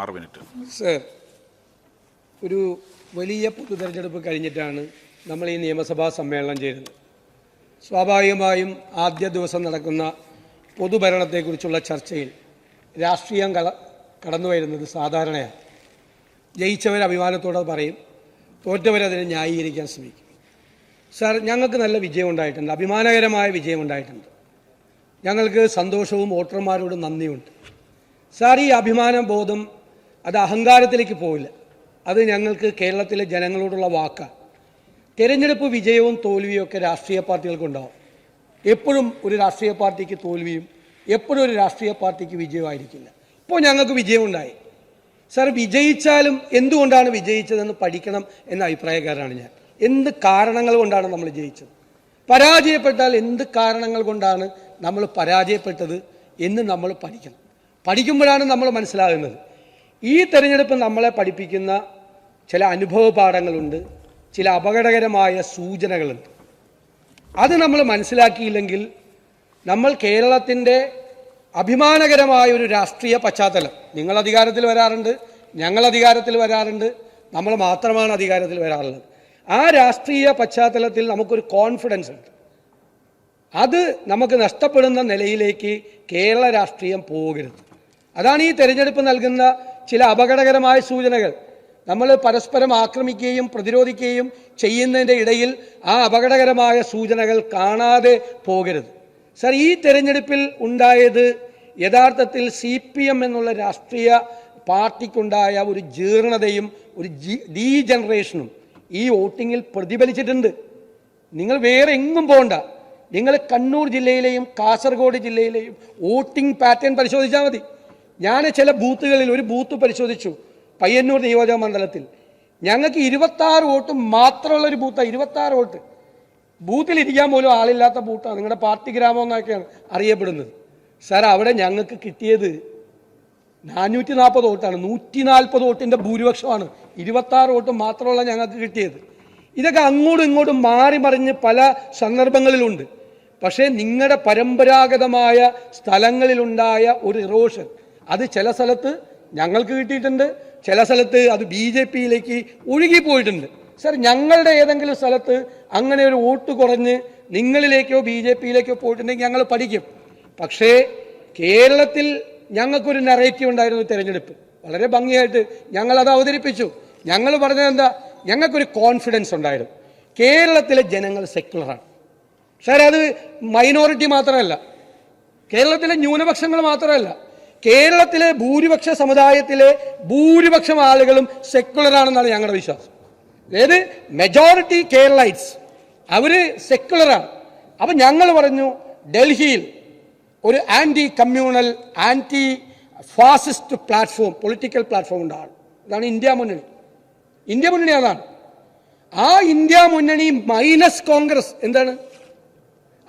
ആറ് minute sir ഒരു വലിയ പൊതു തെരഞ്ഞെടുപ്പ് കഴിഞ്ഞിട്ടാണ് നമ്മൾ ഈ നിയമസഭാ സമ്മേളനം ചേരുന്നത്. സ്വാഭാവികമായും ആദ്യ ദിവസം നടക്കുന്ന പൊതുഭരണത്തെക്കുറിച്ചുള്ള ചർച്ചയിൽ രാഷ്ട്രീയം കട കടന്നു വരുന്നത് സാധാരണയാണ്. ജയിച്ചവർ അഭിമാനത്തോടെ പറയും തോറ്റവരതിനെ ന്യായീകരിക്കാൻ ശ്രമിക്കും. സർ ഞങ്ങൾക്ക് നല്ല വിജയം ഉണ്ടായിട്ടുണ്ട് അഭിമാനകരമായ വിജയം ഉണ്ടായിട്ടുണ്ട് ഞങ്ങൾക്ക് സന്തോഷവും വോട്ടർമാരോട് നന്ദിയുണ്ട്. സാർ ഈ അഭിമാന ബോധം അത് അഹങ്കാരത്തിലേക്ക് പോവില്ല. അത് ഞങ്ങൾക്ക് കേരളത്തിലെ ജനങ്ങളോടുള്ള വാക്കാണ് തിരഞ്ഞെടുപ്പ് വിജയവും തോൽവിയും ഒക്കെ രാഷ്ട്രീയ പാർട്ടികൾക്കുണ്ടാവും എപ്പോഴും ഒരു രാഷ്ട്രീയ പാർട്ടിക്ക് തോൽവിയും എപ്പോഴും ഒരു രാഷ്ട്രീയ പാർട്ടിക്ക് വിജയമായിരിക്കില്ല ഇപ്പോൾ ഞങ്ങൾക്ക് വിജയമുണ്ടായി. സാർ വിജയിച്ചാലും എന്തുകൊണ്ടാണ് വിജയിച്ചതെന്ന് പഠിക്കണം എന്ന അഭിപ്രായക്കാരാണ് ഞാൻ. എന്ത് കാരണങ്ങൾ കൊണ്ടാണ് നമ്മൾ ജയിച്ചത്? പരാജയപ്പെട്ടാൽ എന്ത് കാരണങ്ങൾ കൊണ്ടാണ് നമ്മൾ പരാജയപ്പെട്ടത് എന്ന് നമ്മൾ പഠിക്കണം. പഠിക്കുമ്പോഴാണ് നമ്മൾ മനസ്സിലാകുന്നത്. ഈ തെരഞ്ഞെടുപ്പ് നമ്മളെ പഠിപ്പിക്കുന്ന ചില അനുഭവ പാഠങ്ങളുണ്ട് ചില അപകടകരമായ സൂചനകളുണ്ട്. അത് നമ്മൾ മനസ്സിലാക്കിയില്ലെങ്കിൽ നമ്മൾ കേരളത്തിന്റെ അഭിമാനകരമായ ഒരു രാഷ്ട്രീയ പശ്ചാത്തലം. നിങ്ങൾ അധികാരത്തിൽ വരാറുണ്ട് ഞങ്ങൾ അധികാരത്തിൽ വരാറുണ്ട് നമ്മൾ മാത്രമാണ് അധികാരത്തിൽ വരാറുള്ളത്. ആ രാഷ്ട്രീയ പശ്ചാത്തലത്തിൽ നമുക്കൊരു കോൺഫിഡൻസ് ഉണ്ട്. അത് നമുക്ക് നഷ്ടപ്പെടുന്ന നിലയിലേക്ക് കേരള രാഷ്ട്രീയം പോകരുത്. അതാണ് ഈ തെരഞ്ഞെടുപ്പ് നൽകുന്ന ചില അപകടകരമായ സൂചനകൾ. നമ്മൾ പരസ്പരം ആക്രമിക്കുകയും പ്രതിരോധിക്കുകയും ചെയ്യുന്നതിന്റെ ഇടയിൽ ആ അപകടകരമായ സൂചനകൾ കാണാതെ പോകരുത്. സർ ഈ തെരഞ്ഞെടുപ്പിൽ ഉണ്ടായത് യഥാർത്ഥത്തിൽ സി പി എം എന്നുള്ള രാഷ്ട്രീയ പാർട്ടിക്കുണ്ടായ ഒരു ജീർണതയും ഒരു ജി ഡീജനറേഷനും ഈ വോട്ടിങ്ങിൽ പ്രതിഫലിച്ചിട്ടുണ്ട്. നിങ്ങൾ വേറെ എങ്ങും പോകണ്ട നിങ്ങൾ കണ്ണൂർ ജില്ലയിലെയും കാസർഗോഡ് ജില്ലയിലെയും വോട്ടിംഗ് പാറ്റേൺ പരിശോധിച്ചാൽ മതി. ഞാൻ ചില ബൂത്തുകളിൽ ഒരു ബൂത്ത് പരിശോധിച്ചു പയ്യന്നൂർ നിയോജക മണ്ഡലത്തിൽ. ഞങ്ങൾക്ക് ഇരുപത്താറ് വോട്ട് മാത്രമുള്ള ഒരു ബൂത്താണ് ഇരുപത്താറ് വോട്ട്. ബൂത്തിൽ ഇരിക്കാൻ പോലും ആളില്ലാത്ത ബൂത്താണ് നിങ്ങളുടെ പാർട്ടി ഗ്രാമം എന്നൊക്കെയാണ് അറിയപ്പെടുന്നത്. സാർ അവിടെ ഞങ്ങൾക്ക് കിട്ടിയത് നാനൂറ്റി നാൽപ്പത് വോട്ടാണ് നൂറ്റി നാൽപ്പത് വോട്ടിന്റെ ഭൂരിപക്ഷമാണ്. ഇരുപത്താറ് വോട്ട് മാത്രമുള്ള ഞങ്ങൾക്ക് കിട്ടിയത്. ഇതൊക്കെ അങ്ങോട്ടും ഇങ്ങോട്ടും മാറി മറിഞ്ഞ് പല സന്ദർഭങ്ങളിലുണ്ട്. പക്ഷേ നിങ്ങളുടെ പരമ്പരാഗതമായ സ്ഥലങ്ങളിലുണ്ടായ ഒരു ഇറോഷൻ അത് ചില സ്ഥലത്ത് ഞങ്ങൾക്ക് കിട്ടിയിട്ടുണ്ട് ചില സ്ഥലത്ത് അത് ബി ജെ പിയിലേക്ക് ഒഴുകിപ്പോയിട്ടുണ്ട്. സർ ഞങ്ങളുടെ ഏതെങ്കിലും സ്ഥലത്ത് അങ്ങനെ ഒരു വോട്ട് കുറഞ്ഞ് നിങ്ങളിലേക്കോ ബി ജെ പിയിലേക്കോ പോയിട്ടുണ്ടെങ്കിൽ ഞങ്ങൾ പഠിക്കും. പക്ഷേ കേരളത്തിൽ ഞങ്ങൾക്കൊരു നെറേറ്റീവ് ഉണ്ടായിരുന്നു തിരഞ്ഞെടുപ്പ്. വളരെ ഭംഗിയായിട്ട് ഞങ്ങൾ അത് അവതരിപ്പിച്ചു. ഞങ്ങൾ പറഞ്ഞത് എന്താ? ഞങ്ങൾക്കൊരു കോൺഫിഡൻസ് ഉണ്ടായിരുന്നു. കേരളത്തിലെ ജനങ്ങൾ സെക്യുലറാണ് സാർ അത് മൈനോറിറ്റി മാത്രമല്ല. കേരളത്തിലെ ന്യൂനപക്ഷങ്ങൾ മാത്രമല്ല. കേരളത്തിലെ ഭൂരിപക്ഷ സമുദായത്തിലെ ഭൂരിപക്ഷം ആളുകളും സെക്യുലറാണെന്നാണ് ഞങ്ങളുടെ വിശ്വാസം. അതായത് മെജോറിറ്റി കേരളൈറ്റ്സ് അവർ സെക്കുലറാണ് അപ്പം ഞങ്ങൾ പറഞ്ഞു ഡൽഹിയിൽ ഒരു anti communal anti fascist platform political platform ഉണ്ടാണ് ഇതാണ് ഇന്ത്യ മുന്നണി. ഇന്ത്യ മുന്നണി അതാണ്. ആ ഇന്ത്യ മുന്നണി മൈനസ് കോൺഗ്രസ്. എന്താണ്?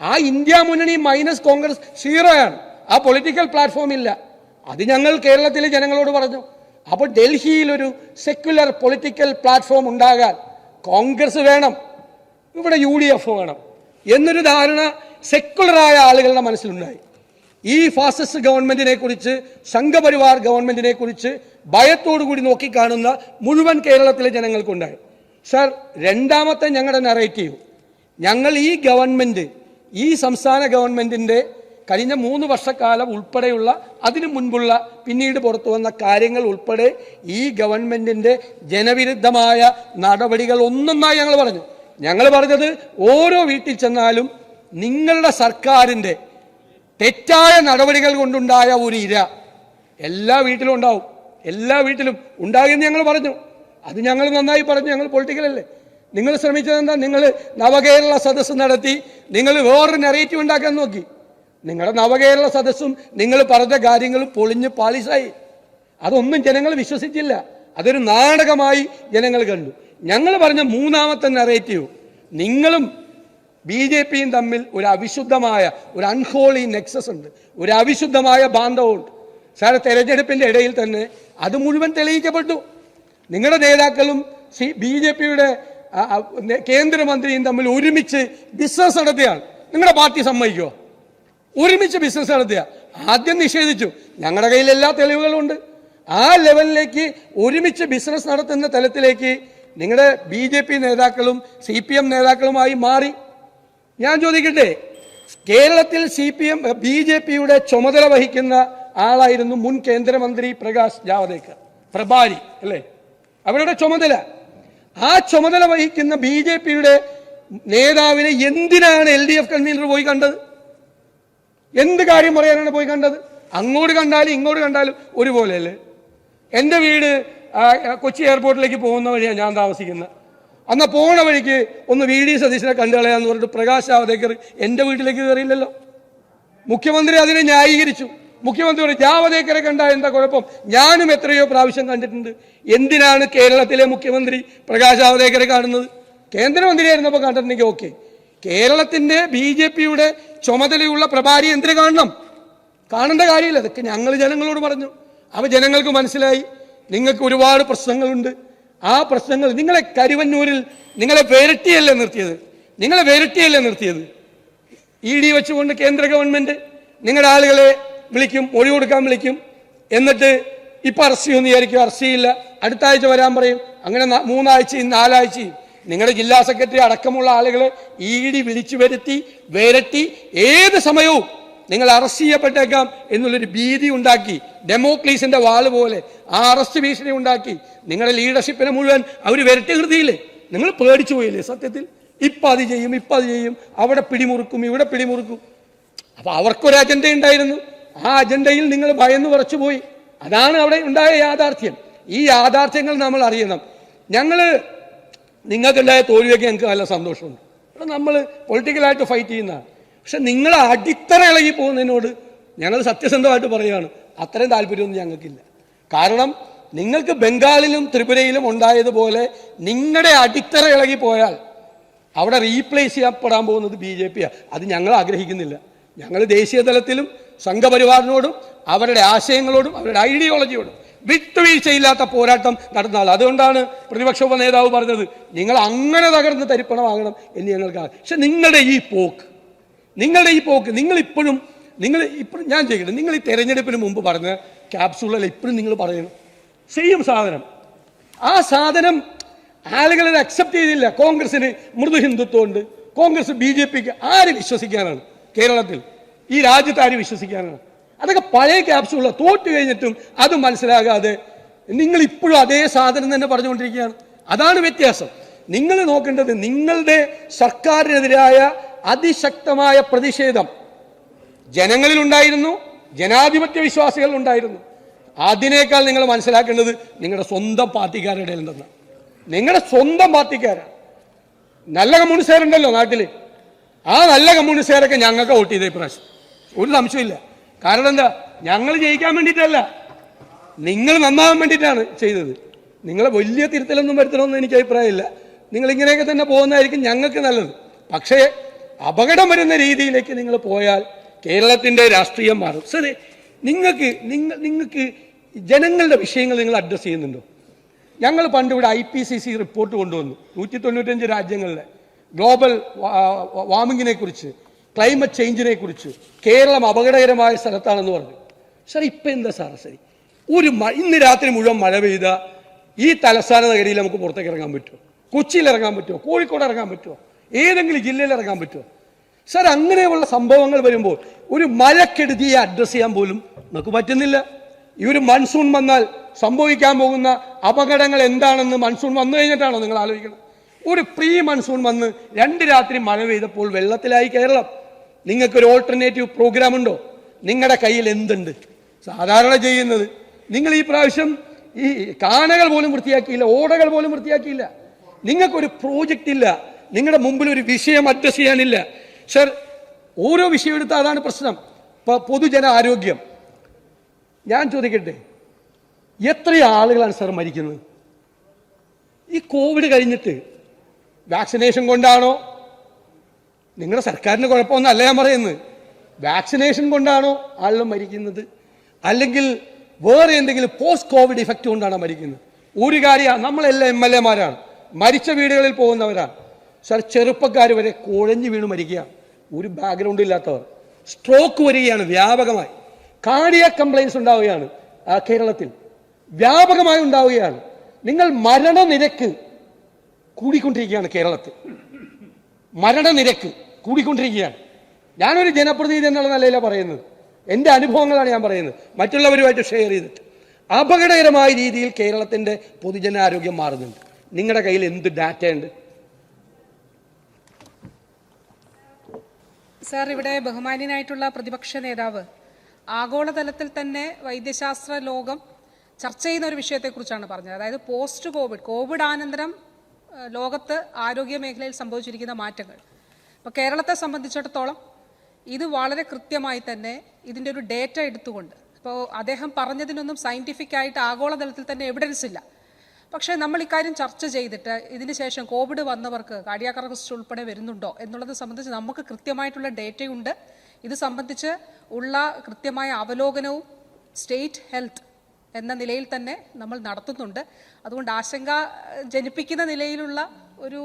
ആ ഇന്ത്യ മുന്നണി മൈനസ് കോൺഗ്രസ് സീറോയാണ് ആ പൊളിറ്റിക്കൽ പ്ലാറ്റ്ഫോം ഇല്ല. അത് ഞങ്ങൾ കേരളത്തിലെ ജനങ്ങളോട് പറഞ്ഞു. അപ്പോൾ ഡൽഹിയിൽ ഒരു സെക്യുലർ പൊളിറ്റിക്കൽ പ്ലാറ്റ്ഫോം ഉണ്ടാകാൻ കോൺഗ്രസ് വേണം ഇവിടെ യു ഡി എഫ് വേണം എന്നൊരു ധാരണ സെക്യുലറായ ആളുകളുടെ മനസ്സിലുണ്ടായി. ഈ ഫാസിസ്റ്റ് ഗവൺമെന്റിനെ കുറിച്ച് സംഘപരിവാർ ഗവൺമെന്റിനെ കുറിച്ച് ഭയത്തോടു കൂടി നോക്കിക്കാണുന്ന മുഴുവൻ കേരളത്തിലെ ജനങ്ങൾക്കുണ്ടായി. സർ രണ്ടാമത്തെ ഞങ്ങളുടെ നറേറ്റീവ് ഞങ്ങൾ ഈ ഗവൺമെന്റ് ഈ സംസ്ഥാന ഗവൺമെന്റിന്റെ കഴിഞ്ഞ മൂന്ന് വർഷക്കാലം ഉൾപ്പെടെയുള്ള അതിനു മുൻപുള്ള പിന്നീട് പുറത്തു വന്ന കാര്യങ്ങൾ ഉൾപ്പെടെ ഈ ഗവൺമെന്റിന്റെ ജനവിരുദ്ധമായ നടപടികൾ ഒന്നൊന്നായി ഞങ്ങൾ പറഞ്ഞു. ഞങ്ങൾ പറഞ്ഞത് ഓരോ വീട്ടിൽ ചെന്നാലും നിങ്ങളുടെ സർക്കാരിന്റെ തെറ്റായ നടപടികൾ കൊണ്ടുണ്ടായ ഒരു ഇര എല്ലാ വീട്ടിലും ഉണ്ടാവും. എല്ലാ വീട്ടിലും ഉണ്ടാകുമെന്ന് ഞങ്ങൾ പറഞ്ഞു. അത് ഞങ്ങൾ നന്നായി പറഞ്ഞു. ഞങ്ങൾ പൊളിറ്റിക്കലല്ലേ നിങ്ങൾ ശ്രമിച്ചത് എന്താ നിങ്ങൾ നവകേരള സദസ്സ് നടത്തി നിങ്ങൾ വേറൊരു നെറേറ്റീവ് ഉണ്ടാക്കാൻ നോക്കി. നിങ്ങളുടെ നവകേരള സദസ്സും നിങ്ങൾ പറഞ്ഞ കാര്യങ്ങളും പൊളിഞ്ഞ് പാളിസായി. അതൊന്നും ജനങ്ങൾ വിശ്വസിച്ചില്ല. അതൊരു നാടകമായി ജനങ്ങൾ കണ്ടു. ഞങ്ങൾ പറഞ്ഞ മൂന്നാമത്തെ നെറേറ്റീവ് നിങ്ങളും ബി ജെ പിയും തമ്മിൽ ഒരു അവിശുദ്ധമായ ഒരു അൺഹോളി നെക്സസ് ഉണ്ട്. ഒരു അവിശുദ്ധമായ ബാന്ധവമുണ്ട് സാർ തെരഞ്ഞെടുപ്പിന്റെ ഇടയിൽ തന്നെ അത് മുഴുവൻ തെളിയിക്കപ്പെട്ടു. നിങ്ങളുടെ നേതാക്കളും സി ബി ജെ പിയുടെ കേന്ദ്രമന്ത്രിയും തമ്മിൽ ഒരുമിച്ച് ബിസിനസ് നടത്തിയാണ്. നിങ്ങളുടെ പാർട്ടി സമ്മതിക്കുമോ ഒരുമിച്ച് ബിസിനസ് നടത്തിയ. ആദ്യം നിഷേധിച്ചു. ഞങ്ങളുടെ കയ്യിൽ എല്ലാ തെളിവുകളും ഉണ്ട്. ആ ലെവലിലേക്ക് ഒരുമിച്ച് ബിസിനസ് നടത്തുന്ന തലത്തിലേക്ക് നിങ്ങളുടെ ബി ജെ പി നേതാക്കളും സി പി എം നേതാക്കളുമായി മാറി. ഞാൻ ചോദിക്കട്ടെ കേരളത്തിൽ C P M B J പിയുടെ ചുമതല വഹിക്കുന്ന ആളായിരുന്നു മുൻ കേന്ദ്രമന്ത്രി പ്രകാശ് ജാവദേക്കർ പ്രഭാരി അല്ലേ? അവരുടെ ചുമതല. ആ ചുമതല വഹിക്കുന്ന ബി ജെ പിയുടെ നേതാവിനെ എന്തിനാണ് എൽ ഡി എഫ് കൺവീനർ പോയി കണ്ടത്? എന്ത് കാര്യം പറയാനാണ് പോയി കണ്ടത്? അങ്ങോട്ട് കണ്ടാലും ഇങ്ങോട്ട് കണ്ടാലും ഒരുപോലെയല്ലേ? എന്റെ വീട് കൊച്ചി എയർപോർട്ടിലേക്ക് പോകുന്ന വഴിയാണ് ഞാൻ താമസിക്കുന്നത്. അന്ന് പോണ വഴിക്ക് ഒന്ന് വി ഡി സതീശനെ കണ്ടു കളയാന്ന് പറഞ്ഞിട്ട് പ്രകാശ് ജാവദേക്കർ എന്റെ വീട്ടിലേക്ക് കയറിയില്ലല്ലോ. മുഖ്യമന്ത്രി അതിനെ ന്യായീകരിച്ചു. മുഖ്യമന്ത്രി പറഞ്ഞു ജാവദേക്കറെ കണ്ട എന്താ കുഴപ്പം? ഞാനും എത്രയോ പ്രാവശ്യം കണ്ടിട്ടുണ്ട്. എന്തിനാണ് കേരളത്തിലെ മുഖ്യമന്ത്രി പ്രകാശ് ജാവദേക്കറെ കാണുന്നത്? കേന്ദ്രമന്ത്രിയായിരുന്നപ്പോൾ കണ്ടിട്ടുണ്ടെങ്കിൽ ഓക്കെ. കേരളത്തിന്റെ ബി ജെ പിയുടെ ചുമതലയുള്ള പ്രഭാരി എന്തിനു കാണണം? കാണേണ്ട കാര്യമില്ല. അതൊക്കെ ഞങ്ങൾ ജനങ്ങളോട് പറഞ്ഞു. അവ ജനങ്ങൾക്ക് മനസ്സിലായി. നിങ്ങൾക്ക് ഒരുപാട് പ്രശ്നങ്ങളുണ്ട്. ആ പ്രശ്നങ്ങൾ നിങ്ങളെ കരുവന്നൂരിൽ നിങ്ങളെ വിരട്ടിയല്ലേ നിർത്തിയത്? നിങ്ങളെ വിരട്ടിയല്ലേ നിർത്തിയത്? ഇ ഡി വെച്ചുകൊണ്ട് കേന്ദ്ര ഗവൺമെന്റ് നിങ്ങളുടെ ആളുകളെ വിളിക്കും മൊഴി കൊടുക്കാൻ വിളിക്കും. എന്നിട്ട് ഇപ്പൊ അറസ്റ്റ് ചെയ്യുമെന്ന് വിചാരിക്കും. അറസ്റ്റ് ചെയ്യില്ല. അടുത്ത ആഴ്ച വരാൻ പറയും. അങ്ങനെ മൂന്നാഴ്ചയും നാലാഴ്ചയും നിങ്ങളുടെ ജില്ലാ സെക്രട്ടറി അടക്കമുള്ള ആളുകളെ ഇ ഡി വിളിച്ചു വരുത്തി വേരട്ടി ഏത് സമയവും നിങ്ങൾ അറസ്റ്റ് ചെയ്യപ്പെട്ടേക്കാം എന്നുള്ളൊരു ഭീതി ഉണ്ടാക്കി ഡെമോക്ലീസിന്റെ വാൾ പോലെ ആ അറസ്റ്റ് ഭീഷണി ഉണ്ടാക്കി നിങ്ങളുടെ ലീഡർഷിപ്പിനെ മുഴുവൻ അവർ വരട്ടി കൃതിയില്ലേ നിങ്ങൾ പേടിച്ചു പോയില്ലേ സത്യത്തിൽ? ഇപ്പം അത് ചെയ്യും ഇപ്പം അത് ചെയ്യും അവിടെ പിടിമുറുക്കും ഇവിടെ പിടിമുറുക്കും. അപ്പോൾ അവർക്കൊരു അജണ്ട ഉണ്ടായിരുന്നു. ആ അജണ്ടയിൽ നിങ്ങൾ ഭയന്ന് കുറച്ചു പോയി. അതാണ് അവിടെ ഉണ്ടായ യാഥാർത്ഥ്യം. ഈ യാഥാർത്ഥ്യങ്ങൾ നമ്മൾ അറിയണം. ഞങ്ങൾ നിങ്ങൾക്കുണ്ടായ തോൽവിയൊക്കെ ഞങ്ങൾക്ക് നല്ല സന്തോഷമുണ്ട്. ഇവിടെ നമ്മൾ പൊളിറ്റിക്കലായിട്ട് ഫൈറ്റ് ചെയ്യുന്നതാണ് പക്ഷെ നിങ്ങൾ അടിത്തറ ഇളകി പോകുന്നതിനോട് ഞങ്ങൾ സത്യസന്ധമായിട്ട് പറയുകയാണ് അത്രയും താല്പര്യമൊന്നും ഞങ്ങൾക്കില്ല. കാരണം നിങ്ങൾക്ക് ബംഗാളിലും ത്രിപുരയിലും ഉണ്ടായതുപോലെ നിങ്ങളുടെ അടിത്തറ ഇളകി പോയാൽ അവിടെ റീപ്ലേസ് ചെയ്യപ്പെടാൻ പോകുന്നത് ബി ജെ പിയാണ് അത് ഞങ്ങൾ ആഗ്രഹിക്കുന്നില്ല. ഞങ്ങൾ ദേശീയ തലത്തിലും സംഘപരിവാറിനോടും അവരുടെ ആശയങ്ങളോടും അവരുടെ ഐഡിയോളജിയോടും വിട്ടുവീഴ്ചയില്ലാത്ത പോരാട്ടം നടന്ന ആൾ അതുകൊണ്ടാണ് പ്രതിപക്ഷ ഉപനേതാവ് പറഞ്ഞത് നിങ്ങൾ അങ്ങനെ തകർന്ന് തരിപ്പണമാകണം എന്ന് ഞങ്ങൾക്ക് പക്ഷെ നിങ്ങളുടെ ഈ പോക്ക് നിങ്ങളുടെ ഈ പോക്ക് നിങ്ങൾ ഇപ്പോഴും നിങ്ങൾ ഇപ്പോഴും ഞാൻ ചെയ്യട്ടെ നിങ്ങൾ ഈ തെരഞ്ഞെടുപ്പിന് മുമ്പ് പറഞ്ഞ ക്യാപ്സൂളിൽ ഇപ്പോഴും നിങ്ങൾ പറയണം സെയിം സാധനം. ആ സാധനം ആളുകളെ അക്സെപ്റ്റ് ചെയ്തില്ല. കോൺഗ്രസിന് മൃദു ഹിന്ദുത്വമുണ്ട് കോൺഗ്രസ് ബി ജെ പിക്ക് ആര് വിശ്വസിക്കാനാണ്? കേരളത്തിൽ ഈ രാജ്യത്ത് ആര് വിശ്വസിക്കാനാണ്? അതൊക്കെ പഴയ ക്യാപ്സൂള തോറ്റു കഴിഞ്ഞിട്ടും അത് മനസ്സിലാകാതെ നിങ്ങൾ ഇപ്പോഴും അതേ സാധനം തന്നെ പറഞ്ഞുകൊണ്ടിരിക്കുകയാണ്. അതാണ് വ്യത്യാസം. നിങ്ങൾ നോക്കേണ്ടത് നിങ്ങളുടെ സർക്കാരിനെതിരായ അതിശക്തമായ പ്രതിഷേധം ജനങ്ങളിൽ ഉണ്ടായിരുന്നു ജനാധിപത്യ വിശ്വാസികൾ ഉണ്ടായിരുന്നു. അതിനേക്കാൾ നിങ്ങൾ മനസ്സിലാക്കേണ്ടത് നിങ്ങളുടെ സ്വന്തം പാർട്ടിക്കാരുടെ ഉണ്ടെന്ന് നിങ്ങളുടെ സ്വന്തം പാർട്ടിക്കാരാണ്. നല്ല കമ്മ്യൂണിസ്റ്റുകാരുണ്ടല്ലോ നാട്ടിൽ ആ നല്ല കമ്മ്യൂണിസ്റ്റുകാരൊക്കെ ഞങ്ങൾക്ക് വോട്ട് ചെയ്തേ ഇപ്രാവശ്യം ഒരു സംശയമില്ല കാരണം എന്താ? ഞങ്ങൾ ജയിക്കാൻ വേണ്ടിയിട്ടല്ല. നിങ്ങൾ നന്നാവാൻ വേണ്ടിയിട്ടാണ് ചെയ്തത്. നിങ്ങളെ വലിയ തിരുത്തലൊന്നും വരുത്തണമെന്ന് എനിക്ക് അഭിപ്രായമില്ല. നിങ്ങൾ ഇങ്ങനെയൊക്കെ തന്നെ പോകുന്നതായിരിക്കും ഞങ്ങൾക്ക് നല്ലത്. പക്ഷേ അപകടം വരുന്ന രീതിയിലേക്ക് നിങ്ങൾ പോയാൽ കേരളത്തിന്റെ രാഷ്ട്രീയം മാറും. ശരി നിങ്ങൾക്ക് നിങ്ങൾ നിങ്ങൾക്ക് ജനങ്ങളുടെ വിഷയങ്ങൾ നിങ്ങൾ അഡ്രസ്സ് ചെയ്യുന്നുണ്ടോ? ഞങ്ങൾ പണ്ട് ഇവിടെ I P C C report കൊണ്ടുവന്നു. നൂറ്റി തൊണ്ണൂറ്റഞ്ച് രാജ്യങ്ങളിലെ ഗ്ലോബൽ വാമിങ്ങിനെ കുറിച്ച് ക്ലൈമറ്റ് ചേഞ്ചിനെ കുറിച്ച് കേരളം അപകടകരമായ സ്ഥലത്താണെന്ന് പറഞ്ഞു. സാർ ഇപ്പം എന്താ സാർ ശരി? ഒരു ഇന്ന് രാത്രി മുഴുവൻ മഴ പെയ്ത ഈ തലസ്ഥാന നഗരിയിൽ നമുക്ക് പുറത്തേക്ക് ഇറങ്ങാൻ പറ്റുമോ? കൊച്ചിയിൽ ഇറങ്ങാൻ പറ്റുമോ? കോഴിക്കോട് ഇറങ്ങാൻ പറ്റുമോ? ഏതെങ്കിലും ജില്ലയിൽ ഇറങ്ങാൻ പറ്റുമോ? സാർ അങ്ങനെയുള്ള സംഭവങ്ങൾ വരുമ്പോൾ ഒരു മഴക്കെടുതിയെ അഡ്രസ്സ് ചെയ്യാൻ പോലും നമുക്ക് പറ്റുന്നില്ല. ഈ ഒരു മൺസൂൺ വന്നാൽ സംഭവിക്കാൻ പോകുന്ന അപകടങ്ങൾ എന്താണെന്ന് മൺസൂൺ വന്നു കഴിഞ്ഞിട്ടാണോ നിങ്ങൾ ആലോചിക്കണം ഒരു പ്രീ മൺസൂൺ വന്ന് രണ്ട് രാത്രി മഴ പെയ്തപ്പോൾ വെള്ളത്തിലായി കേരളം. നിങ്ങൾക്കൊരു ഓൾട്ടർനേറ്റീവ് പ്രോഗ്രാം ഉണ്ടോ? നിങ്ങളുടെ കയ്യിൽ എന്തുണ്ട്? സാധാരണ ചെയ്യുന്നത്. നിങ്ങൾ ഈ പ്രാവശ്യം ഈ കാണകൾ പോലും വൃത്തിയാക്കിയില്ല ഓടകൾ പോലും വൃത്തിയാക്കിയില്ല. നിങ്ങൾക്കൊരു പ്രോജക്റ്റ് ഇല്ല. നിങ്ങളുടെ മുമ്പിൽ ഒരു വിഷയം അഡ്രസ് ചെയ്യാനില്ല. സർ ഓരോ വിഷയം എടുത്താൽ അതാണ് പ്രശ്നം. പൊതുജന ആരോഗ്യം. ഞാൻ ചോദിക്കട്ടെ എത്ര ആളുകളാണ് സാർ മരിക്കുന്നത്? ഈ കോവിഡ് കഴിഞ്ഞിട്ട് വാക്സിനേഷൻ കൊണ്ടാണോ നിങ്ങളുടെ സർക്കാരിന് കുഴപ്പമൊന്നും ഞാൻ പറയുന്നത്. വാക്സിനേഷൻ കൊണ്ടാണോ ആളുകൾ മരിക്കുന്നത്? അല്ലെങ്കിൽ വേറെ എന്തെങ്കിലും പോസ്റ്റ് കോവിഡ് ഇഫക്റ്റ് കൊണ്ടാണോ മരിക്കുന്നത്? ഒരു കാര്യമാണ് നമ്മളെല്ലാം എം എൽ എമാരാണ്. മരിച്ച വീടുകളിൽ പോകുന്നവരാണ്. സർ ചെറുപ്പക്കാർ വരെ കുഴഞ്ഞു വീണ് മരിക്കുക. ഒരു ബാക്ക്ഗ്രൗണ്ട് ഇല്ലാത്തവർ. സ്ട്രോക്ക് വരികയാണ് വ്യാപകമായി. കാർഡിയ കംപ്ലൈൻസ് ഉണ്ടാവുകയാണ് കേരളത്തിൽ. വ്യാപകമായി ഉണ്ടാവുകയാണ്. നിങ്ങൾ മരണനിരക്ക് കൂടിക്കൊണ്ടിരിക്കുകയാണ് കേരളത്തിൽ. മരണനിരക്ക്. കൂടിക്കൊണ്ടിരിക്കുകയാണ്. ഞാനൊരു ജനപ്രതിനിധി എന്നുള്ള നിലയിലാണ് പറയുന്നത്. എന്റെ അനുഭവങ്ങളാണ് ഞാൻ പറയുന്നത്. മറ്റുള്ളവരുമായിട്ട് ഷെയർ ചെയ്തിട്ട്. അപകടകരമായ രീതിയിൽ കേരളത്തിന്റെ പൊതുജനാരോഗ്യം മാറുന്നുണ്ട്. നിങ്ങളുടെ കയ്യിൽ എന്ത് ഡാറ്റയുണ്ട് സാർ ഇവിടെ ബഹുമാന്യനായിട്ടുള്ള പ്രതിപക്ഷ നേതാവ് ആഗോളതലത്തിൽ തന്നെ വൈദ്യശാസ്ത്ര ലോകം ചർച്ച ചെയ്യുന്ന ഒരു വിഷയത്തെക്കുറിച്ചാണ് പറഞ്ഞത്. അതായത് പോസ്റ്റ് കോവിഡ് കോവിഡ് അനന്തരം ഏഹ്, ലോകത്ത് ആരോഗ്യ മേഖലയിൽ സംഭവിച്ചിരിക്കുന്ന മാറ്റങ്ങൾ. അപ്പോൾ കേരളത്തെ സംബന്ധിച്ചിടത്തോളം ഇത് വളരെ കൃത്യമായി തന്നെ ഇതിന്റെ ഒരു ഡേറ്റ എടുത്തുകൊണ്ട് ഇപ്പോൾ അദ്ദേഹം പറഞ്ഞതിനൊന്നും സയന്റിഫിക് ആയിട്ട് ആഗോളതലത്തിൽ തന്നെ എവിഡൻസ് ഇല്ല. പക്ഷേ നമ്മൾ ഇക്കാര്യം ചർച്ച ചെയ്തിട്ട് ഇതിന് ശേഷം കോവിഡ് വന്നവർക്ക് കാർഡിയാക് ഉൾപ്പെടെ വരുന്നുണ്ടോ എന്നുള്ളത് സംബന്ധിച്ച് നമുക്ക് കൃത്യമായിട്ടുള്ള ഡേറ്റയുണ്ട്. ഇത് സംബന്ധിച്ച് ഉള്ള കൃത്യമായ അവലോകനവും സ്റ്റേറ്റ് ഹെൽത്ത് എന്ന നിലയിൽ തന്നെ നമ്മൾ നടത്തുന്നുണ്ട്. അതുകൊണ്ട് ആശങ്ക ജനിപ്പിക്കുന്ന നിലയിലുള്ള ഒരു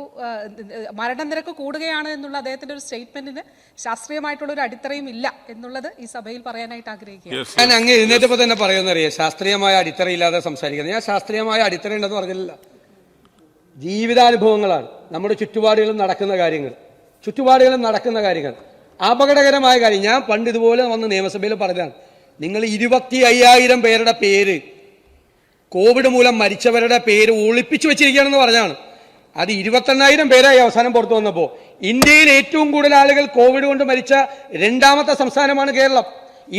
മരണനിരക്ക് കൂടുകയാണ് എന്നുള്ള അദ്ദേഹത്തിന്റെ ഒരു സ്റ്റേറ്റ്മെന്റിന് ശാസ്ത്രീയമായിട്ടുള്ള ഒരു അടിത്തറയും ഇല്ല എന്നുള്ളത് ഈ സഭയിൽ പറയാനായിട്ട് ആഗ്രഹിക്കുക ഞാൻ അങ്ങ് എഴുന്നേറ്റപ്പോൾ തന്നെ പറയുന്നറിയാം? ശാസ്ത്രീയമായ അടിത്തറ ഇല്ലാതെ സംസാരിക്കുന്നത്. ഞാൻ ശാസ്ത്രീയമായ അടിത്തറ ഉണ്ടെന്ന് പറഞ്ഞില്ല ജീവിതാനുഭവങ്ങളാണ്. നമ്മുടെ ചുറ്റുപാടുകളിൽ നടക്കുന്ന കാര്യങ്ങൾ. ചുറ്റുപാടുകളിൽ നടക്കുന്ന കാര്യങ്ങൾ. അപകടകരമായ കാര്യം. ഞാൻ പണ്ട് ഇതുപോലെ വന്ന് നിയമസഭയിൽ പറഞ്ഞതാണ്. നിങ്ങൾ ഇരുപത്തി അയ്യായിരം പേരുടെ പേര് കോവിഡ് മൂലം മരിച്ചവരുടെ പേര് ഒളിപ്പിച്ചു വെച്ചിരിക്കുകയാണെന്ന് പറഞ്ഞാണ് അത് ഇരുപത്തെണ്ണായിരം പേരായി അവസാനം പുറത്തു വന്നപ്പോൾ ഇന്ത്യയിൽ ഏറ്റവും കൂടുതൽ ആളുകൾ കോവിഡ് കൊണ്ട് മരിച്ച രണ്ടാമത്തെ സംസ്ഥാനമാണ് കേരളം.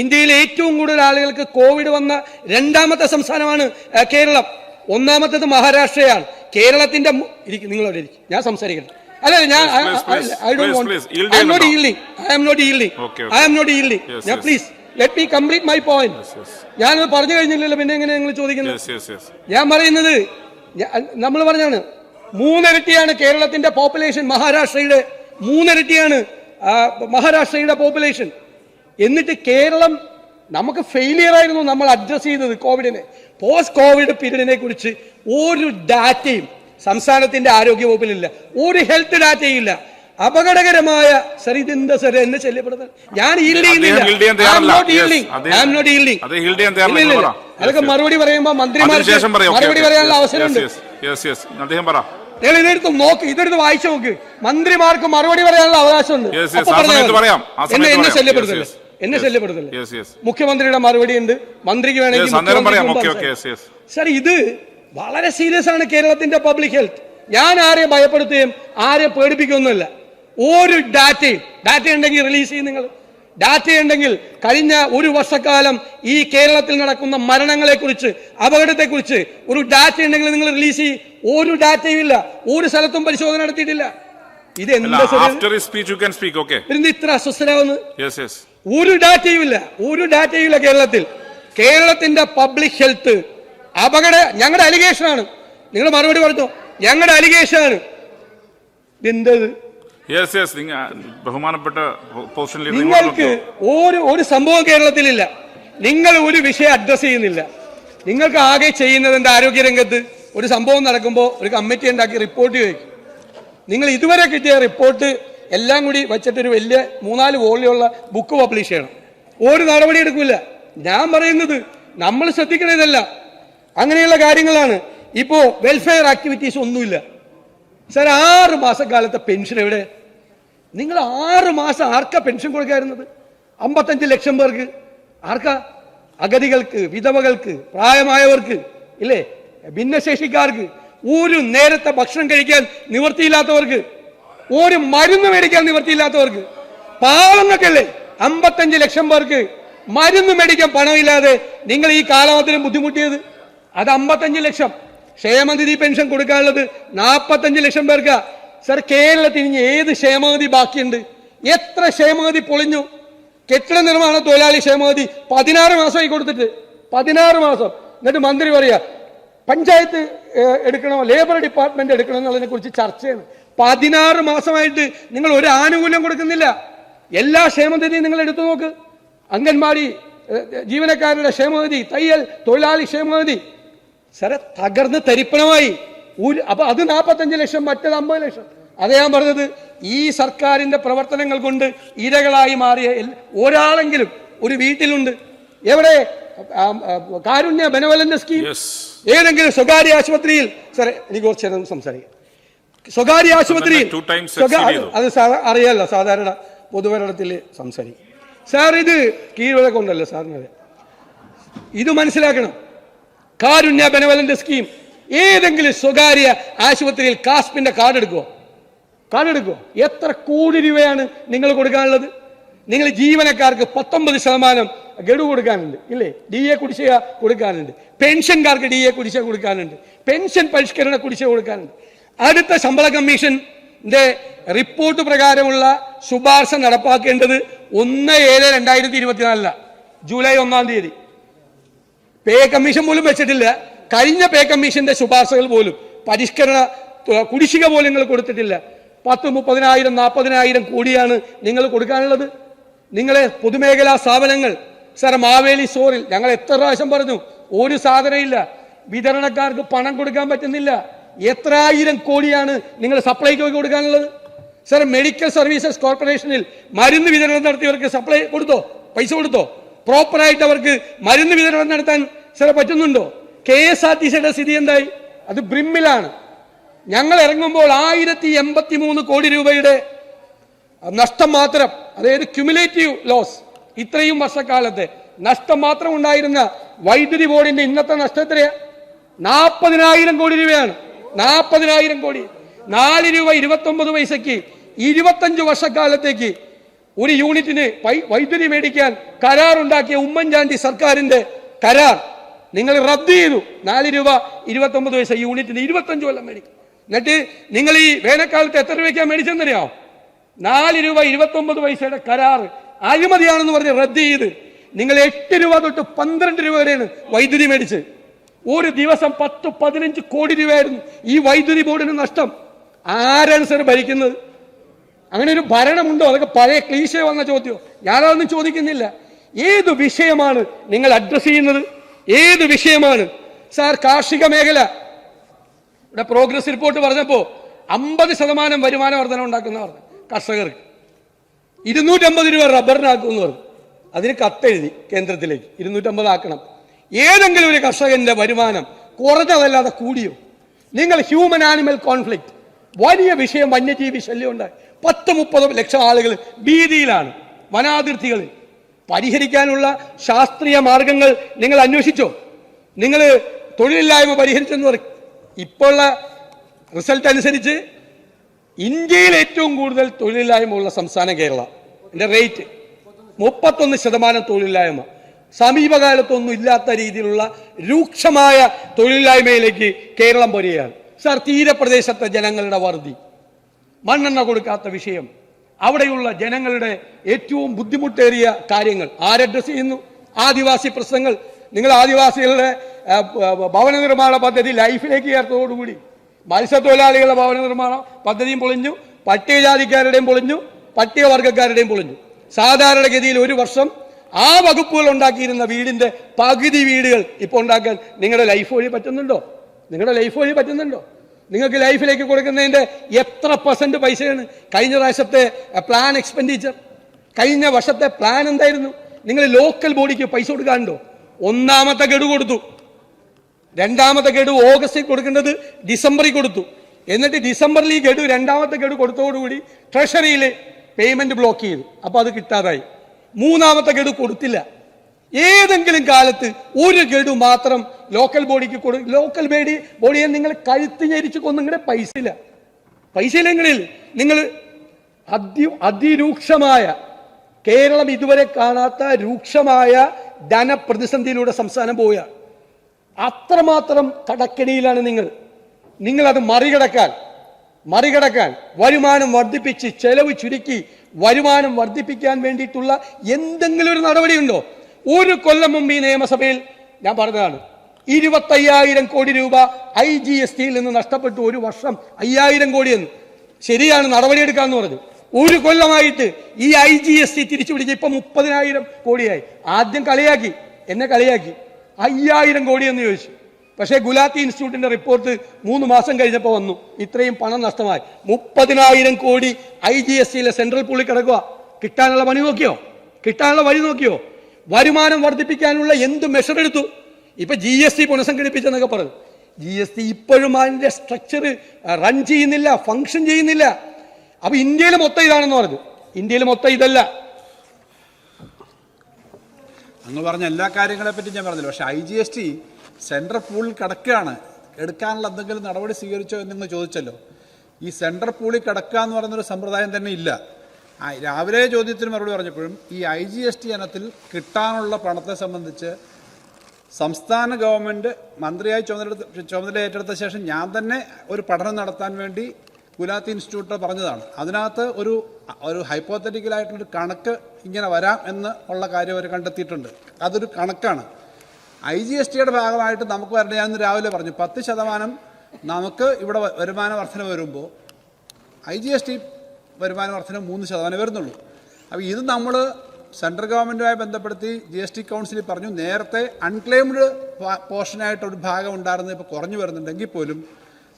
ഇന്ത്യയിൽ ഏറ്റവും കൂടുതൽ ആളുകൾക്ക് കോവിഡ് വന്ന രണ്ടാമത്തെ സംസ്ഥാനമാണ് കേരളം. ഒന്നാമത്തേത് മഹാരാഷ്ട്രയാണ്. കേരളത്തിന്റെ ഇരിക്കും ഞാൻ സംസാരിക്കട്ടെ. അല്ല ഞാൻ I don't want I not ചെയ്യുന്നുണ്ടോ? I am not Okay, I am not ഞാൻ please let me complete my point. ഞാനത് പറഞ്ഞു കഴിഞ്ഞില്ലല്ലോ പിന്നെ എങ്ങനെ നിങ്ങൾ ചോദിക്കുന്നത്. ഞാൻ പറയുന്നത് നമ്മൾ പറഞ്ഞാണ് മൂന്നിരട്ടിയാണ് കേരളത്തിന്റെ പോപ്പുലേഷൻ മഹാരാഷ്ട്രയുടെ. മൂന്നിരട്ടിയാണ് മഹാരാഷ്ട്രയുടെ പോപ്പുലേഷൻ എന്നിട്ട് കേരളം നമുക്ക് ഫെയിലിയർ ആയിരുന്നു നമ്മൾ അഡ്രസ് ചെയ്തത് കോവിഡിനെ പോസ്റ്റ് കോവിഡ് പീരീഡിനെ കുറിച്ച് ഒരു ഡാറ്റയും സംസ്ഥാനത്തിന്റെ ആരോഗ്യ വകുപ്പിലില്ല ഒരു ഹെൽത്ത് ഡാറ്റയും ഇല്ല. അപകടകരമായ സർ ഇതെന്താ സർ എന്നെ ശല്യപ്പെടുന്നത് ഞാൻ. അതൊക്കെ. മറുപടി പറയുമ്പോ മന്ത്രിമാർക്ക് Okay, മറുപടി. പറയാനുള്ള അവസരമുണ്ട്. നിങ്ങൾ ഇതെടുത്ത് നോക്ക് ഇതെടുത്ത് വായിച്ചു നോക്ക്. മന്ത്രിമാർക്ക് മറുപടി പറയാനുള്ള അവകാശമുണ്ട്. എന്നെ എന്നെ. ശല്യപ്പെടുത്തില്ല. എന്നെ. ശല്യപ്പെടുത്തില്ല. മുഖ്യമന്ത്രിയുടെ മറുപടി ഉണ്ട്. മന്ത്രിക്ക് വേണമെങ്കിൽ സാർ ഇത് വളരെ സീരിയസ് ആണ് കേരളത്തിന്റെ പബ്ലിക് ഹെൽത്ത് ഞാൻ ആരെ ഭയപ്പെടുത്തുകയും ആരെ പേടിപ്പിക്കുകയൊന്നുമില്ല. ഒരു ഡാറ്റയും ഡാറ്റ ഉണ്ടെങ്കിൽ റിലീസ് ചെയ്യും നിങ്ങൾ. ഡാറ്റ ഉണ്ടെങ്കിൽ കഴിഞ്ഞ ഒരു വർഷക്കാലം ഈ കേരളത്തിൽ നടക്കുന്ന മരണങ്ങളെക്കുറിച്ച് അപകടത്തെക്കുറിച്ച് അപകടത്തെ കുറിച്ച് ഒരു ഡാറ്റ ഉണ്ടെങ്കിൽ നിങ്ങൾ റിലീസ് ചെയ്യും. ഒരു ഡാറ്റയും ഇല്ല. ഒരു സ്ഥലത്തും പരിശോധന നടത്തിയിട്ടില്ല. ഇത് എന്താ after speech you can speak okay ഇവരെന്ത് ഇത്ര അസ്വസ്ഥരാവുന്നു? ഒരു ഡാറ്റയും ഇല്ല. ഒരു ഡാറ്റയും ഇല്ല കേരളത്തിൽ. കേരളത്തിന്റെ പബ്ലിക് ഹെൽത്ത് അപകട ഞങ്ങളുടെ അലിഗേഷൻ ആണ്. നിങ്ങൾ മറുപടി പറഞ്ഞോ? ഞങ്ങളുടെ അലിഗേഷൻ ആണ്. എന്തത് യെസ് യെസ് നിങ്ങൾ ബഹുമാനപ്പെട്ട നിങ്ങൾക്ക് ഒരു ഒരു സംഭവം കേരളത്തിലില്ല. നിങ്ങൾ ഒരു വിഷയം അഡ്രസ് ചെയ്യുന്നില്ല. നിങ്ങൾക്ക് ആകെ ചെയ്യുന്നത് എന്റെ ആരോഗ്യരംഗത്ത്? ഒരു സംഭവം നടക്കുമ്പോൾ ഒരു കമ്മിറ്റി ഉണ്ടാക്കി റിപ്പോർട്ട് ചോദിക്കും. നിങ്ങൾ ഇതുവരെ കിട്ടിയ റിപ്പോർട്ട് എല്ലാം കൂടി വെച്ചിട്ടൊരു വലിയ മൂന്നാൽ വോളിയുള്ള ബുക്ക് പബ്ലിഷ് ചെയ്യണം. ഒരു നടപടി എടുക്കില്ല ഞാൻ പറയുന്നത് നമ്മൾ ശ്രദ്ധിക്കണതല്ല. അങ്ങനെയുള്ള കാര്യങ്ങളാണ്. ഇപ്പോൾ വെൽഫെയർ ആക്ടിവിറ്റീസ് ഒന്നുമില്ല. സാർ ആറ് മാസക്കാലത്തെ പെൻഷൻ എവിടെ? നിങ്ങൾ ആറ് മാസം ആർക്കാ പെൻഷൻ കൊടുക്കായിരുന്നത് അമ്പത്തഞ്ച് ലക്ഷം പേർക്ക്. ആർക്കാ? അഗതികൾക്ക് വിധവകൾക്ക് പ്രായമായവർക്ക് ഇല്ലേ? ഭിന്നശേഷിക്കാർക്ക്. ഒരു നേരത്തെ ഭക്ഷണം കഴിക്കാൻ നിവൃത്തിയില്ലാത്തവർക്ക്. ഒരു മരുന്ന് മേടിക്കാൻ നിവൃത്തിയില്ലാത്തവർക്ക്. പാവങ്ങൾക്കല്ലേ? അമ്പത്തഞ്ച് ലക്ഷം പേർക്ക് മരുന്ന് മേടിക്കാൻ പണമില്ലാതെ നിങ്ങൾ ഈ കാലഘട്ടത്തിലും ബുദ്ധിമുട്ടിയത്? അത് അമ്പത്തഞ്ച് ലക്ഷം. ക്ഷേമനിധി പെൻഷൻ കൊടുക്കാനുള്ളത് നാൽപ്പത്തഞ്ച് ലക്ഷം പേർക്കാ. സർ കേരളത്തിൽ ഇനി ഏത് ക്ഷേമനിധി ബാക്കിയുണ്ട്? എത്ര ക്ഷേമനിധി പൊളിഞ്ഞു? കെട്ടിട നിർമ്മാണ തൊഴിലാളി ക്ഷേമനിധി പതിനാറ് മാസമായി കൊടുത്തിട്ട്. പതിനാറ് മാസം. എന്നിട്ട് മന്ത്രി പറയാ പഞ്ചായത്ത് എടുക്കണോ? ലേബർ ഡിപ്പാർട്ട്മെന്റ് എടുക്കണോ എന്നുള്ളതിനെ കുറിച്ച് ചർച്ചയാണ്. പതിനാറ് മാസമായിട്ട് നിങ്ങൾ ഒരു ആനുകൂല്യം കൊടുക്കുന്നില്ല. എല്ലാ ക്ഷേമനിധിയും നിങ്ങൾ എടുത്തു നോക്ക്. അംഗൻവാടി ജീവനക്കാരുടെ ക്ഷേമനിധി തയ്യൽ തൊഴിലാളി ക്ഷേമനിധി. സാറെ തകർന്ന് തരിപ്പണമായി. അപ്പൊ അത് നാൽപ്പത്തഞ്ച് ലക്ഷം മറ്റത് അമ്പത് ലക്ഷം. അതേ ഞാൻ പറഞ്ഞത്. ഈ സർക്കാരിന്റെ പ്രവർത്തനങ്ങൾ കൊണ്ട് ഇരകളായി മാറിയ ഒരാളെങ്കിലും ഒരു വീട്ടിലുണ്ട്. എവിടെ? Karunya benevolent scheme. ഏതെങ്കിലും സ്വകാര്യ ആശുപത്രിയിൽ സാറേ എനിക്ക് കുറച്ച് നേരം സംസാരിക്കാം. സ്വകാര്യ ആശുപത്രിയിൽ അത് സാർ അറിയാലോ സാധാരണ പൊതുഭരണത്തിൽ സംസാരിക്കും. സാർ ഇത് കീഴ്വഴക്കൊണ്ടല്ലോ സാറിനത് ഇത് മനസ്സിലാക്കണം. Karunya benevolent scheme. ഏതെങ്കിലും സ്വകാര്യ ആശുപത്രിയിൽ കാസ്പിന്റെ കാർഡ് എടുക്കുമോ കാർഡ് എടുക്കുമോ എത്ര കോടി രൂപയാണ് നിങ്ങൾ കൊടുക്കാനുള്ളത്? നിങ്ങൾ ജീവനക്കാർക്ക് പത്തൊമ്പത് ശതമാനം ഗഡു കൊടുക്കാനുണ്ട് ഇല്ലേ? ഡി എ കുടിശ്ശിക കൊടുക്കാനുണ്ട്. പെൻഷൻകാർക്ക് ഡി എ കുടിശ്ശിക കൊടുക്കാനുണ്ട്. പെൻഷൻ പരിഷ്കരണ കുടിശ്ശിക കൊടുക്കാനുണ്ട്. അടുത്ത ശമ്പള കമ്മീഷന്റെ റിപ്പോർട്ട് പ്രകാരമുള്ള ശുപാർശ നടപ്പാക്കേണ്ടത് ഒന്ന് ഏഴ് രണ്ടായിരത്തി ഇരുപത്തിനാലിലാണ് ജൂലൈ ഒന്നാം തീയതി. പേ കമ്മീഷൻ പോലും വെച്ചിട്ടില്ല. കഴിഞ്ഞ പേ കമ്മീഷന്റെ ശുപാർശകൾ പോലും പരിഷ്കരണ കുടിശ്ശിക പോലും നിങ്ങൾ കൊടുത്തിട്ടില്ല. പത്ത് മുപ്പതിനായിരം നാൽപ്പതിനായിരം കോടിയാണ് നിങ്ങൾ കൊടുക്കാനുള്ളത്. നിങ്ങളെ പൊതുമേഖലാ സ്ഥാപനങ്ങൾ സാർ മാവേലി സ്റ്റോറിൽ ഞങ്ങൾ എത്ര പ്രാവശ്യം പറഞ്ഞു ഒരു സാധനമില്ല. വിതരണക്കാർക്ക് പണം കൊടുക്കാൻ പറ്റുന്നില്ല. എത്ര ആയിരം കോടിയാണ് നിങ്ങൾ സപ്ലൈക്ക് കൊടുക്കാനുള്ളത്. സാർ മെഡിക്കൽ സർവീസസ് കോർപ്പറേഷനിൽ മരുന്ന് വിതരണം നടത്തിയവർക്ക് സപ്ലൈ കൊടുത്തോ? പൈസ കൊടുത്തോ? പ്രോപ്പറായിട്ട് അവർക്ക് മരുന്ന് വിതരണം നടത്താൻ ചില പറ്റുന്നുണ്ടോ? കെ എസ് ആർ ടി സിയുടെ സ്ഥിതി എന്തായി? അത് ബ്രിമ്മിലാണ്. ഞങ്ങൾ ഇറങ്ങുമ്പോൾ ആയിരത്തി എൺപത്തി മൂന്ന് കോടി രൂപയുടെ നഷ്ടം മാത്രം അതായത് ക്യുമുലേറ്റീവ് ലോസ് ഇത്രയും വർഷക്കാലത്തെ നഷ്ടം മാത്രം ഉണ്ടായിരുന്ന വൈദ്യുതി ബോർഡിന്റെ ഇന്നത്തെ നഷ്ടം എത്രയാ? നാൽപ്പതിനായിരം കോടി രൂപയാണ്. നാൽപ്പതിനായിരം കോടി. നാല് രൂപ ഇരുപത്തി ഒമ്പത് പൈസയ്ക്ക് ഇരുപത്തഞ്ച് വർഷക്കാലത്തേക്ക് ഒരു യൂണിറ്റിന് വൈദ്യുതി മേടിക്കാൻ കരാറുണ്ടാക്കിയ ഉമ്മൻചാണ്ടി സർക്കാരിന്റെ കരാർ. നിങ്ങൾ റദ്ദ് ചെയ്തു. നാല് രൂപ ഇരുപത്തൊമ്പത് പൈസ യൂണിറ്റിന് ഇരുപത്തഞ്ച് കൊല്ലം മേടിക്കും. എന്നിട്ട് നിങ്ങൾ ഈ വേനൽക്കാലത്ത് എത്ര രൂപയ്ക്കാണ് മേടിച്ചെന്നറിയാമോ നാല് രൂപ ഇരുപത്തൊമ്പത് പൈസയുടെ കരാർ അഴിമതിയാണെന്ന് പറഞ്ഞ് റദ്ദ് ചെയ്ത് നിങ്ങൾ എട്ട് രൂപ തൊട്ട് പന്ത്രണ്ട് രൂപ വരെയാണ് വൈദ്യുതി മേടിച്ച്. ഒരു ദിവസം പത്ത് പതിനഞ്ച് കോടി രൂപയായിരുന്നു ഈ വൈദ്യുതി ബോർഡിന് നഷ്ടം. ആരാണ് സർ ഭരിക്കുന്നത്? അങ്ങനെ ഒരു ഭരണമുണ്ടോ? അതൊക്കെ പഴയ ക്ലീശ വന്ന ചോദ്യം ഞാനതൊന്നും ചോദിക്കുന്നില്ല. ഏത് വിഷയമാണ് നിങ്ങൾ അഡ്രസ് ചെയ്യുന്നത്? ഏത് വിഷയമാണ്? സാർ കാർഷിക മേഖല. ഇവിടെ പ്രോഗ്രസ് റിപ്പോർട്ട് പറഞ്ഞപ്പോ അമ്പത് ശതമാനം വരുമാന വർധന ഉണ്ടാക്കുന്ന പറഞ്ഞു. കർഷകർക്ക്. ഇരുന്നൂറ്റമ്പത് രൂപ റബ്ബറിനാക്കുമെന്ന് പറഞ്ഞു. അതിന് കത്തെഴുതി കേന്ദ്രത്തിലേക്ക്. ഇരുന്നൂറ്റമ്പത് ആക്കണം. ഏതെങ്കിലും ഒരു കർഷകന്റെ വരുമാനം കുറഞ്ഞതല്ലാതെ കൂടിയോ? നിങ്ങൾ ഹ്യൂമൻ ആനിമൽ കോൺഫ്ലിക്റ്റ് വലിയ വിഷയം വന്യജീവി ശല്യം ഉണ്ടായി. പത്ത് മുപ്പത് ലക്ഷം ആളുകൾ ഭീതിയിലാണ്. വനാതിർത്തികളിൽ പരിഹരിക്കാനുള്ള ശാസ്ത്രീയ മാർഗങ്ങൾ നിങ്ങൾ അന്വേഷിച്ചോ? നിങ്ങൾ തൊഴിലില്ലായ്മ പരിഹരിച്ചെന്ന് പറയും ഇപ്പോഴുള്ള റിസൾട്ട് അനുസരിച്ച് ഇന്ത്യയിൽ ഏറ്റവും കൂടുതൽ തൊഴിലില്ലായ്മ ഉള്ള സംസ്ഥാനം കേരള. എന്റെ റേറ്റ് മുപ്പത്തൊന്ന് ശതമാനം തൊഴിലില്ലായ്മ. സമീപകാലത്തൊന്നും ഇല്ലാത്ത രീതിയിലുള്ള രൂക്ഷമായ തൊഴിലില്ലായ്മയിലേക്ക് കേരളം പോരുകയാണ് സർ തീരപ്രദേശത്തെ ജനങ്ങളുടെ വറുതി മണ്ണെണ്ണ കൊടുക്കാത്ത വിഷയം. അവിടെയുള്ള ജനങ്ങളുടെ ഏറ്റവും ബുദ്ധിമുട്ടേറിയ കാര്യങ്ങൾ. ആരഡ്രസ് ചെയ്യുന്നു? ആദിവാസി പ്രശ്നങ്ങൾ. നിങ്ങൾ ആദിവാസികളുടെ ഭവന നിർമ്മാണ പദ്ധതി ലൈഫിലേക്ക് ചേർത്തതോടുകൂടി. മത്സ്യത്തൊഴിലാളികളുടെ ഭവന നിർമ്മാണ പദ്ധതിയും പൊളിഞ്ഞു. പട്ടികജാതിക്കാരുടെയും പൊളിഞ്ഞു. പട്ടികവർഗക്കാരുടെയും പൊളിഞ്ഞു. സാധാരണഗതിയിൽ ഒരു വർഷം ആ വകുപ്പുകൾ ഉണ്ടാക്കിയിരുന്ന വീടിന്റെ പകുതി വീടുകൾ ഇപ്പോൾ ഉണ്ടാക്കാൻ നിങ്ങളുടെ ലൈഫ് വഴി പറ്റുന്നുണ്ടോ? നിങ്ങളുടെ ലൈഫ് വഴി പറ്റുന്നുണ്ടോ? നിങ്ങൾക്ക് ലൈഫിലേക്ക് കൊടുക്കുന്നതിന്റെ എത്ര പെർസെന്റ് പൈസയാണ്? കഴിഞ്ഞ പ്രാവശ്യത്തെ പ്ലാൻ എക്സ്പെൻഡിച്ചർ കഴിഞ്ഞ വർഷത്തെ പ്ലാൻ എന്തായിരുന്നു? നിങ്ങൾ ലോക്കൽ ബോഡിക്ക് പൈസ കൊടുക്കാനുണ്ടോ ഒന്നാമത്തെ ഗഡു കൊടുത്തു. രണ്ടാമത്തെ ഗഡു ഓഗസ്റ്റിൽ കൊടുക്കേണ്ടത് ഡിസംബറിൽ കൊടുത്തു. എന്നിട്ട് ഡിസംബറിൽ ഈ ഗഡു രണ്ടാമത്തെ ഗഡു കൊടുത്തോടുകൂടി ട്രഷറിയിൽ പേയ്മെന്റ് ബ്ലോക്ക് ചെയ്തു. അപ്പോൾ അത് കിട്ടാതായി. മൂന്നാമത്തെ ഗഡു കൊടുത്തില്ല. ഏതെങ്കിലും കാലത്ത് ഒരു ഗഡു മാത്രം ലോക്കൽ ബോഡിക്ക് കൊടു ലോക്കൽ ബോഡി ബോഡിയെ നിങ്ങൾ കഴുത്ത് ഞരിച്ച് കൊന്നും നിങ്ങളുടെ പൈസ ഇല്ല പൈസ ഇല്ലെങ്കിൽ നിങ്ങൾ അതി അതിരൂക്ഷമായ കേരളം ഇതുവരെ കാണാത്ത രൂക്ഷമായ ധനപ്രതിസന്ധിയിലൂടെ സംസ്ഥാനം പോവുകയാണ് അത്രമാത്രം കടക്കെണിയിലാണ് നിങ്ങൾ. നിങ്ങളത് മറികടക്കാൻ മറികടക്കാൻ വരുമാനം വർദ്ധിപ്പിച്ച് ചെലവ് ചുരുക്കി വരുമാനം വർദ്ധിപ്പിക്കാൻ വേണ്ടിയിട്ടുള്ള എന്തെങ്കിലും ഒരു നടപടിയുണ്ടോ? ഒരു കൊല്ലം മുമ്പ് ഈ നിയമസഭയിൽ ഞാൻ പറഞ്ഞതാണ് ഇരുപത്തയ്യായിരം കോടി രൂപ ഐ ജി എസ് ടിയിൽ നിന്ന് നഷ്ടപ്പെട്ടു ഒരു വർഷം അയ്യായിരം കോടി എന്ന്. ശരിയാണ് നടപടിയെടുക്കാന്ന് പറഞ്ഞു. ഒരു കൊല്ലമായിട്ട് ഈ ഐ ജി എസ് ടി തിരിച്ചു പിടിച്ച് ഇപ്പൊ മുപ്പതിനായിരം കോടിയായി. ആദ്യം കളിയാക്കി എന്നെ കളിയാക്കി. അയ്യായിരം കോടി എന്ന് ചോദിച്ചു. പക്ഷേ ഗുലാത്തി ഇൻസ്റ്റിറ്റ്യൂട്ടിന്റെ റിപ്പോർട്ട് മൂന്ന് മാസം കഴിഞ്ഞപ്പോൾ വന്നു. ഇത്രയും പണം നഷ്ടമായി. മുപ്പതിനായിരം കോടി ഐ ജി എസ് ടിയിലെ സെൻട്രൽ പുള്ളി കിടക്കുക കിട്ടാനുള്ള പണി നോക്കിയോ? കിട്ടാനുള്ള വഴി നോക്കിയോ? വരുമാനം വർദ്ധിപ്പിക്കാനുള്ള എന്ത് മെഷർ എടുത്തു? ഇപ്പൊ ജി എസ് ടി പുനഃസംഘടിപ്പിച്ചെന്നൊക്കെ പറഞ്ഞു ജി എസ് ടി ഇപ്പോഴും അതിന്റെ സ്ട്രക്ചർ റൺ ചെയ്യുന്നില്ല ഫങ്ഷൻ ചെയ്യുന്നില്ല. അപ്പൊ ഇന്ത്യയിൽ മൊത്തം ഇതാണെന്ന് പറഞ്ഞു. ഇന്ത്യയിൽ മൊത്തം ഇതല്ല. അങ്ങ് പറഞ്ഞ എല്ലാ കാര്യങ്ങളെ പറ്റി ഞാൻ പറഞ്ഞില്ല. പക്ഷേ I G S T central പൂളിൽ കിടക്കുകയാണ്. എടുക്കാനുള്ള എന്തെങ്കിലും നടപടി സ്വീകരിച്ചോ എന്ന് നിങ്ങൾ ചോദിച്ചല്ലോ. ഈ സെൻട്രൽ പൂളിൽ കിടക്കുക എന്ന് പറയുന്നൊരു സമ്പ്രദായം തന്നെ ഇല്ല. രാവിലെ ചോദ്യത്തിന് മറുപടി പറഞ്ഞപ്പോഴും ഈ ഐ ജി എസ് ടി ഇനത്തിൽ കിട്ടാനുള്ള പണത്തെ സംബന്ധിച്ച് സംസ്ഥാന ഗവൺമെന്റ് മന്ത്രിയായി ചുമതല ചുമതല ഏറ്റെടുത്ത ശേഷം ഞാൻ തന്നെ ഒരു പഠനം നടത്താൻ വേണ്ടി ഗുലാത്തി ഇൻസ്റ്റിറ്റ്യൂട്ട് പറഞ്ഞതാണ്. അതിനകത്ത് ഒരു ഒരു ഹൈപ്പോത്തറ്റിക്കലായിട്ടുള്ളൊരു കണക്ക് ഇങ്ങനെ വരാം എന്ന് ഉള്ള കാര്യം അവർ കണ്ടെത്തിയിട്ടുണ്ട്. അതൊരു കണക്കാണ്. ഐ ജി എസ് ടിയുടെ ഭാഗമായിട്ട് നമുക്ക് വരേണ്ട. ഞാൻ രാവിലെ പറഞ്ഞു പത്ത് ശതമാനം നമുക്ക് ഇവിടെ വരുമാന വർധന വരുമ്പോൾ ഐ ജി എസ് ടി വരുമാന വർധന മൂന്ന് ശതമാനം വരുന്നുള്ളൂ. അപ്പോൾ ഇത് നമ്മൾ സെൻട്രൽ ഗവൺമെന്റുമായി ബന്ധപ്പെടുത്തി ജി എസ് ടി കൗൺസിലിൽ പറഞ്ഞു നേരത്തെ അൺക്ലെയിംഡ് പോർഷനായിട്ട് ഒരു ഭാഗം ഉണ്ടായിരുന്നത് ഇപ്പോൾ കുറഞ്ഞു വരുന്നുണ്ടെങ്കിൽ പോലും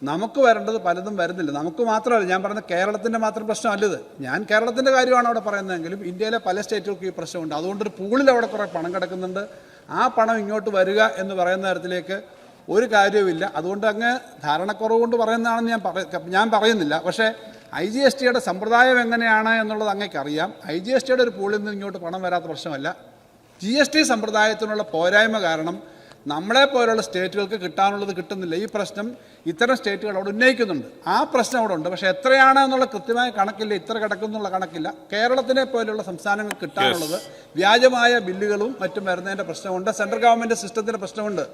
നമുക്ക് വരേണ്ടത് പലതും വരുന്നില്ല. നമുക്ക് മാത്രമല്ല ഞാൻ പറഞ്ഞ കേരളത്തിന്റെ മാത്രം പ്രശ്നമല്ലത് ഞാൻ കേരളത്തിന്റെ കാര്യമാണ് അവിടെ പറയുന്നതെങ്കിലും ഇന്ത്യയിലെ പല സ്റ്റേറ്റുകൾക്കും ഈ പ്രശ്നമുണ്ട്. അതുകൊണ്ടൊരു പൂളിൽ അവിടെ കുറേ പണം കിടക്കുന്നുണ്ട്. ആ പണം ഇങ്ങോട്ട് വരിക എന്ന് പറയുന്ന തരത്തിലേക്ക് ഒരു കാര്യവുമില്ല. അതുകൊണ്ട് അങ്ങ് ധാരണക്കുറവ് കൊണ്ട് പറയുന്നതാണെന്ന് ഞാൻ ഞാൻ പറയുന്നില്ല. പക്ഷേ ഐ ജി എസ് ടിയുടെ സമ്പ്രദായം എങ്ങനെയാണ് എന്നുള്ളത് അങ്ങേക്കറിയാം. ഐ ജി എസ് ടിയുടെ ഒരു പൂളിൽ നിന്ന് ഇങ്ങോട്ട് പണം വരാത്ത പ്രശ്നമല്ല. ജി എസ് ടി സമ്പ്രദായത്തിനുള്ള പോരായ്മ കാരണം നമ്മളെ പോലുള്ള സ്റ്റേറ്റുകൾക്ക് കിട്ടാനുള്ളത് കിട്ടുന്നില്ല. ഈ പ്രശ്നം ഇത്തരം സ്റ്റേറ്റുകൾ അവിടെ ഉന്നയിക്കുന്നുണ്ട്. ആ പ്രശ്നം അവിടെ ഉണ്ട്. പക്ഷേ എത്രയാണ് എന്നുള്ള കൃത്യമായ കണക്കില്ല. ഇത്ര കിടക്കുന്നുള്ള കണക്കില്ല. കേരളത്തിനെ പോലെയുള്ള സംസ്ഥാനങ്ങൾക്ക് കിട്ടാനുള്ളത് വ്യാജമായ ബില്ലുകളും മറ്റും വരുന്നതിന്റെ പ്രശ്നമുണ്ട്. സെൻട്രൽ ഗവൺമെന്റ് സിസ്റ്റത്തിന്റെ പ്രശ്നമുണ്ട്.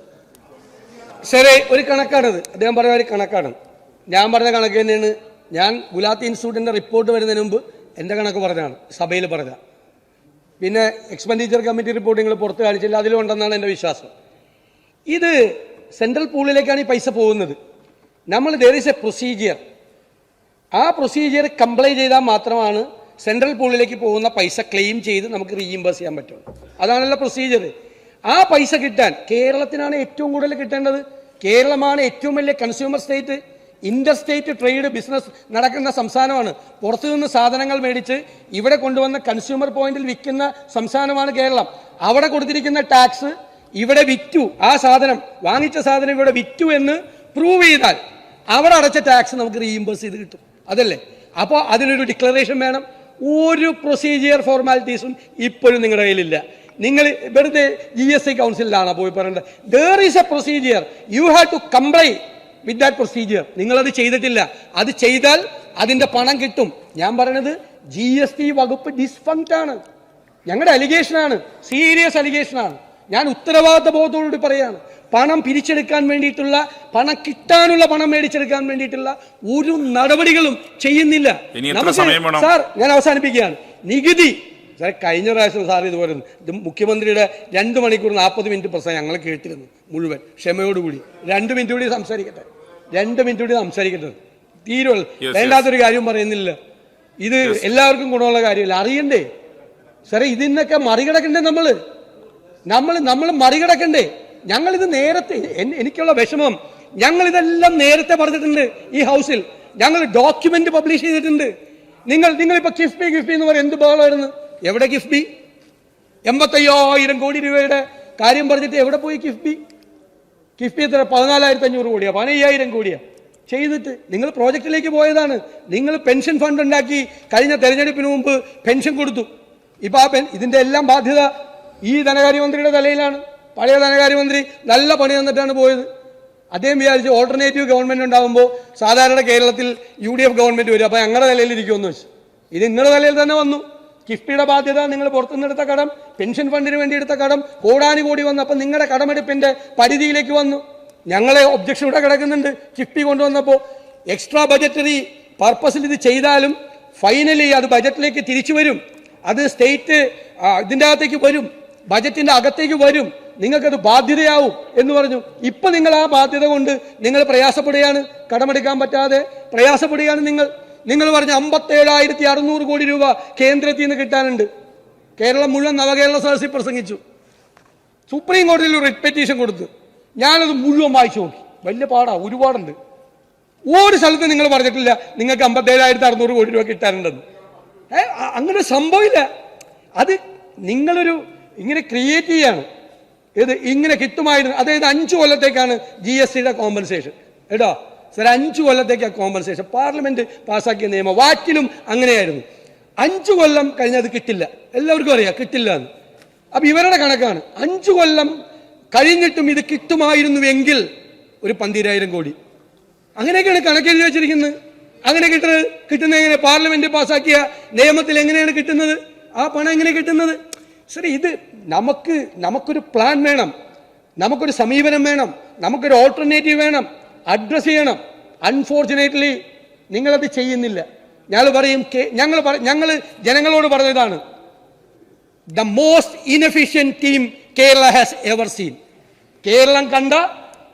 ശരി ഒരു കണക്കാണത്. അദ്ദേഹം പറഞ്ഞ ഒരു കണക്കാണ്. ഞാൻ പറഞ്ഞ കണക്ക് തന്നെയാണ്. ഞാൻ ഗുലാത്തി ഇൻസ്റ്റിറ്റ്യൂട്ടിന്റെ റിപ്പോർട്ട് വരുന്നതിന് മുമ്പ് എന്റെ കണക്ക് പറഞ്ഞതാണ് സഭയിൽ പറഞ്ഞ പിന്നെ എക്സ്പെൻഡിച്ചർ കമ്മിറ്റി റിപ്പോർട്ട് നിങ്ങൾ പുറത്ത് കാണിച്ചില്ല അതിലുണ്ടെന്നാണ് എന്റെ വിശ്വാസം. ഇത് സെൻട്രൽ പൂളിലേക്കാണ് ഈ പൈസ പോകുന്നത്. നമ്മൾ ദർ ഈസ് എ പ്രൊസീജിയർ ആ പ്രൊസീജിയർ കംപ്ലൈ ചെയ്താൽ മാത്രമാണ് സെൻട്രൽ പൂളിലേക്ക് പോകുന്ന പൈസ ക്ലെയിം ചെയ്ത് നമുക്ക് റീഇംബേഴ്സ് ചെയ്യാൻ പറ്റുള്ളൂ അതാണല്ലോ പ്രൊസീജിയർ ആ പൈസ കിട്ടാൻ കേരളത്തിനാണ് ഏറ്റവും കൂടുതൽ കിട്ടേണ്ടത്. കേരളമാണ് ഏറ്റവും വലിയ consumer state inter state trade business നടക്കുന്ന സംസ്ഥാനമാണ്. പുറത്തു നിന്ന് സാധനങ്ങൾ മേടിച്ച് ഇവിടെ കൊണ്ടുവന്ന കൺസ്യൂമർ പോയിന്റിൽ വിൽക്കുന്ന സംസ്ഥാനമാണ് കേരളം. അവിടെ കൊടുത്തിരിക്കുന്ന ടാക്സ് ഇവിടെ വിറ്റു. ആ സാധനം വാങ്ങിച്ച സാധനം ഇവിടെ വിറ്റു എന്ന് പ്രൂവ് ചെയ്താൽ അവിടെ അടച്ച ടാക്സ് നമുക്ക് റീഇംബേഴ്സ് ചെയ്ത് കിട്ടും. അതല്ലേ? അപ്പോൾ അതിനൊരു ഡിക്ലറേഷൻ വേണം. ഒരു പ്രൊസീജിയർ ഫോർമാലിറ്റീസും ഇപ്പോഴും നിങ്ങളുടെ കയ്യിലില്ല. നിങ്ങൾ വെറുതെ ജി എസ് സി കൗൺസിലാണ് പോയി പറയേണ്ടത്? There is a procedure you have to comply with that procedure നിങ്ങളത് ചെയ്തിട്ടില്ല. അത് ചെയ്താൽ അതിന്റെ പണം കിട്ടും. ഞാൻ പറയണത് ജി എസ് ടി വകുപ്പ് ഡിസ്ഫങ്ക്ട് ആണ്. ഞങ്ങളുടെ അലിഗേഷൻ ആണ്. സീരിയസ് അലിഗേഷൻ ആണ്. ഞാൻ ഉത്തരവാദിത്ത ബോധത്തോടുകൂടി പറയാണ്. പണം പിരിച്ചെടുക്കാൻ വേണ്ടിയിട്ടുള്ള പണം കിട്ടാനുള്ള പണം മേടിച്ചെടുക്കാൻ വേണ്ടിയിട്ടുള്ള ഒരു നടപടികളും ചെയ്യുന്നില്ല? സാർ ഞാൻ അവസാനിപ്പിക്കുകയാണ്. നികുതി സാർ കഴിഞ്ഞ പ്രാവശ്യം സാർ ഇതുപോലെ ഇത് മുഖ്യമന്ത്രിയുടെ രണ്ട് മണിക്കൂർ നാൽപ്പത് മിനിറ്റ് പ്രസംഗം ഞങ്ങൾ കേട്ടിരുന്നു മുഴുവൻ. ക്ഷമയോടുകൂടി. രണ്ട് മിനിറ്റ് കൂടി സംസാരിക്കട്ടെ? രണ്ട് മിനിറ്റ് കൂടി സംസാരിക്കട്ടെ? തീരുവല്ല. വേണ്ടാത്തൊരു കാര്യം പറയുന്നില്ല ഇത് എല്ലാവർക്കും ഗുണമുള്ള കാര്യമല്ല. അറിയണ്ടേ? സാറേ ഇതിനൊക്കെ മറികടക്കണ്ടേ നമ്മൾ നമ്മൾ നമ്മൾ മറികടക്കണ്ടേ? ഞങ്ങളിത് നേരത്തെ എനിക്കുള്ള വിഷമം ഞങ്ങൾ ഇതെല്ലാം നേരത്തെ പറഞ്ഞിട്ടുണ്ട് ഈ ഹൗസിൽ. ഞങ്ങൾ ഡോക്യുമെന്റ് പബ്ലിഷ് ചെയ്തിട്ടുണ്ട്. നിങ്ങൾ ഇപ്പൊ കിഫ്ബി കിഫ്ബി എന്ന് പറയും എന്ത് ബഹളമായിരുന്നു? എവിടെ കിഫ്ബി എൺപത്തയ്യായിരം കോടി രൂപയുടെ കാര്യം പറഞ്ഞിട്ട് എവിടെ പോയി കിഫ്ബി കിഫ്ബി എത്ര? പതിനാലായിരത്തി അഞ്ഞൂറ് കോടിയാ പതിനയ്യായിരം കോടിയാ. ചെയ്തിട്ട് നിങ്ങൾ പ്രോജക്റ്റിലേക്ക് പോയതാണ്. നിങ്ങൾ പെൻഷൻ ഫണ്ട് ഉണ്ടാക്കി കഴിഞ്ഞ തെരഞ്ഞെടുപ്പിന് മുമ്പ് പെൻഷൻ കൊടുത്തു. ഇപ്പൊ ആ പെൻ ഇതിന്റെ എല്ലാം ബാധ്യത ഈ ധനകാര്യമന്ത്രിയുടെ തലയിലാണ്. പഴയ ധനകാര്യമന്ത്രി നല്ല പണി തന്നിട്ടാണ് പോയത്. അദ്ദേഹം വിചാരിച്ച് ഓൾട്ടർനേറ്റീവ് ഗവൺമെന്റ് ഉണ്ടാകുമ്പോൾ സാധാരണ കേരളത്തിൽ യു ഡി എഫ് ഗവൺമെന്റ് വരും. അപ്പൊ ഞങ്ങളുടെ തലയിൽ ഇരിക്കുമെന്ന് വെച്ചു. ഇത് നിങ്ങളുടെ തലയിൽ തന്നെ വന്നു. കിഫ്ബിയുടെ ബാധ്യത നിങ്ങൾ പുറത്തുനിന്ന് എടുത്ത കടം പെൻഷൻ ഫണ്ടിന് വേണ്ടി എടുത്ത കടം കോടാനുകോടി വന്നു അപ്പം നിങ്ങളുടെ കടമെടുപ്പിന്റെ പരിധിയിലേക്ക് വന്നു. ഞങ്ങളെ ഒബ്ജക്ഷൻ ഇവിടെ കിടക്കുന്നുണ്ട്. കിഫ്ബി കൊണ്ടുവന്നപ്പോൾ എക്സ്ട്രാ ബജറ്ററി പർപ്പസിൽ ഇത് ചെയ്താലും ഫൈനലി അത് ബജറ്റിലേക്ക് തിരിച്ചു വരും. അത് സ്റ്റേറ്റ് ഇതിന്റെ അകത്തേക്ക് വരും. ബജറ്റിന്റെ അകത്തേക്ക് വരും. നിങ്ങൾക്കത് ബാധ്യതയാവും എന്ന് പറഞ്ഞു. ഇപ്പം നിങ്ങൾ ആ ബാധ്യത കൊണ്ട് നിങ്ങൾ പ്രയാസപ്പെടുകയാണ്. കടമെടുക്കാൻ പറ്റാതെ പ്രയാസപ്പെടുകയാണ് നിങ്ങൾ. നിങ്ങൾ പറഞ്ഞ അമ്പത്തേഴായിരത്തി അറുന്നൂറ് കോടി രൂപ കേന്ദ്രത്തിൽ നിന്ന് കിട്ടാനുണ്ട്. കേരളം മുഴുവൻ നവകേരള സദസ്സിൽ പ്രസംഗിച്ചു. സുപ്രീം കോടതിയിൽ ഒരു പെറ്റീഷൻ കൊടുത്തു. ഞാനത് മുഴുവൻ വായിച്ചു നോക്കി. വലിയ പാടാ ഒരുപാടുണ്ട്. ഒരു സ്ഥലത്ത് നിങ്ങൾ പറഞ്ഞിട്ടില്ല നിങ്ങൾക്ക് അമ്പത്തേഴായിരത്തി അറുന്നൂറ് കോടി രൂപ കിട്ടാനുണ്ടെന്ന്. അങ്ങനെ സംഭവമില്ല അത് നിങ്ങളൊരു ഇങ്ങനെ ക്രിയേറ്റ് ചെയ്യാണ്. ഇത് ഇങ്ങനെ കിട്ടുമായിരുന്നു. അതായത് അഞ്ചു കൊല്ലത്തേക്കാണ് ജി എസ് ടിയുടെ കോമ്പൻസേഷൻ കേട്ടോ? സർ അഞ്ചു കൊല്ലത്തേക്കാണ് കോമ്പൻസേഷൻ പാർലമെന്റ് പാസ്സാക്കിയ നിയമം. വാക്കിലും അങ്ങനെയായിരുന്നു. അഞ്ചു കൊല്ലം കഴിഞ്ഞത് കിട്ടില്ല. എല്ലാവർക്കും അറിയാം കിട്ടില്ല എന്ന് അപ്പൊ ഇവരുടെ കണക്കാണ്. അഞ്ചു കൊല്ലം കഴിഞ്ഞിട്ടും ഇത് കിട്ടുമായിരുന്നുവെങ്കിൽ ഒരു പന്തിരായിരം കോടി. അങ്ങനെയൊക്കെയാണ് കണക്കെഴുതി വെച്ചിരിക്കുന്നത്. അങ്ങനെ കിട്ടുന്നത് കിട്ടുന്ന എങ്ങനെ? പാർലമെന്റ് പാസ്സാക്കിയ നിയമത്തിൽ എങ്ങനെയാണ് കിട്ടുന്നത്? ആ പണം എങ്ങനെ കിട്ടുന്നത്? ശരി ഇത് നമുക്ക് നമുക്കൊരു പ്ലാൻ വേണം. നമുക്കൊരു സമീപനം വേണം. നമുക്കൊരു ഓൾട്ടർനേറ്റീവ് വേണം. അഡ്രസ് ചെയ്യണം. അൺഫോർച്ചുനേറ്റ്ലി നിങ്ങളത് ചെയ്യുന്നില്ല. ഞങ്ങൾ പറയും ഞങ്ങൾ ഞങ്ങൾ ജനങ്ങളോട് പറഞ്ഞതാണ്. The most inefficient team Kerala has ever seen Keralam കണ്ട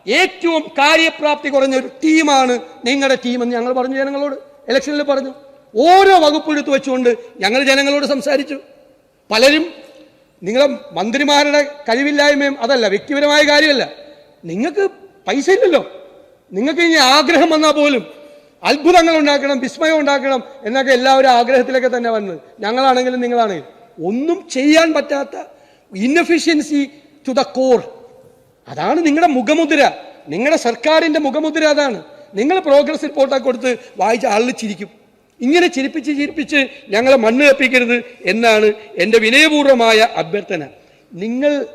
ഏറ്റവും കാര്യപ്രാപ്തി കുറഞ്ഞ ഒരു ടീമാണ് നിങ്ങളുടെ ടീം എന്ന് ഞങ്ങൾ പറഞ്ഞു ജനങ്ങളോട്. ഇലക്ഷനിൽ പറഞ്ഞു. ഓരോ വകുപ്പ് എടുത്തു വെച്ചുകൊണ്ട് ഞങ്ങൾ ജനങ്ങളോട് സംസാരിച്ചു. പലരും നിങ്ങളെ മന്ത്രിമാരുടെ കഴിവില്ലായ്മയും അതല്ല വ്യക്തിപരമായ കാര്യമല്ല. നിങ്ങൾക്ക് പൈസ ഇല്ലല്ലോ. നിങ്ങൾക്ക് ഇനി ആഗ്രഹം വന്നാൽ പോലും അത്ഭുതങ്ങൾ ഉണ്ടാക്കണം വിസ്മയം ഉണ്ടാക്കണം എന്നൊക്കെ എല്ലാവരും ആഗ്രഹത്തിലൊക്കെ തന്നെ വന്നത്. ഞങ്ങളാണെങ്കിലും നിങ്ങളാണെങ്കിലും. ഒന്നും ചെയ്യാൻ പറ്റാത്ത ഇന്നഫിഷ്യൻസി ടു ദ കോർ അതാണ് നിങ്ങളുടെ മുഖമുദ്ര. നിങ്ങളുടെ സർക്കാരിന്റെ മുഖമുദ്ര അതാണ്. നിങ്ങൾ പ്രോഗ്രസ് റിപ്പോർട്ടൊക്കെ കൊടുത്ത് വായിച്ച ആളിൽ ചിരിക്കും. ഇങ്ങനെ ചിരിപ്പിച്ച് ചിരിപ്പിച്ച് ഞങ്ങളെ മണ്ണ് കപ്പിക്കരുത് എന്നാണ് എന്റെ വിനയപൂർവമായ അഭ്യർത്ഥന. നിങ്ങൾ